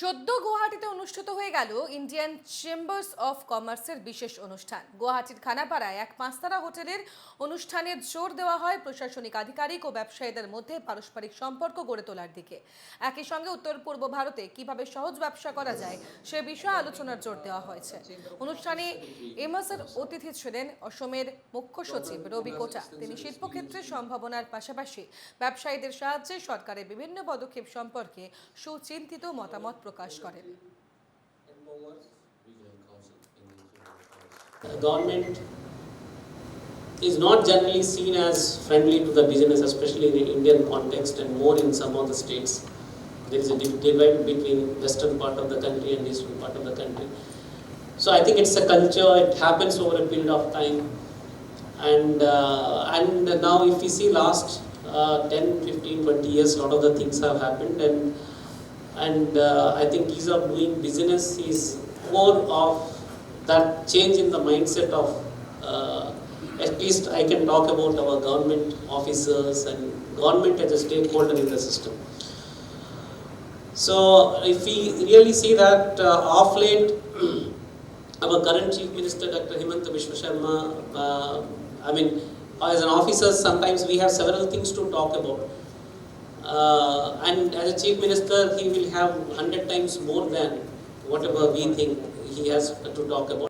সদ্য গুয়াহাটিতে অনুষ্ঠিত হয়ে গেল ইন্ডিয়ান চেম্বার্স অফ কমার্সের বিশেষ অনুষ্ঠান। গুয়াহাটির খানাপাড়ায় এক পাঁচতারা হোটেলের অনুষ্ঠানে জোর দেওয়া হয় প্রশাসনিক আধিকারিক ও ব্যবসায়ীদের মধ্যে পারস্পরিক সম্পর্ক গড়ে তোলার দিকে। একই সঙ্গে উত্তর পূর্ব ভারতে কীভাবে সহজ ব্যবসা করা যায় সে বিষয়ে আলোচনার জোর দেওয়া হয়েছে। অনুষ্ঠানে এমএসের অতিথি ছিলেন অসমের মুখ্য সচিব রবি কোটা। তিনি শিল্পক্ষেত্রে সম্ভাবনার পাশাপাশি ব্যবসায়ীদের সাহায্যে সরকারের বিভিন্ন পদক্ষেপ সম্পর্কে সুচিন্তিত মতামত প্রকাশ করেন The government is not generally seen as friendly to the business, especially in the Indian context and more in some of the states. There is a div- divide between western part of the country and eastern part of the country. So I think it's a culture, it happens over a period of time. And, uh, and now if we see last uh, 10, 15, 20 years, a lot of the things have happened and, and uh, I think ease of doing business is more of that change in the mindset of uh, at least I can talk about our government officers and government as a stakeholder in the system. So if we really see that uh, of late, our current Chief Minister Dr. Himanta Biswa Sharma, uh, I mean, as an officer, sometimes we have several things to talk about. Uh, and as a Chief Minister, he will have hundred times more than whatever we think he has to talk about.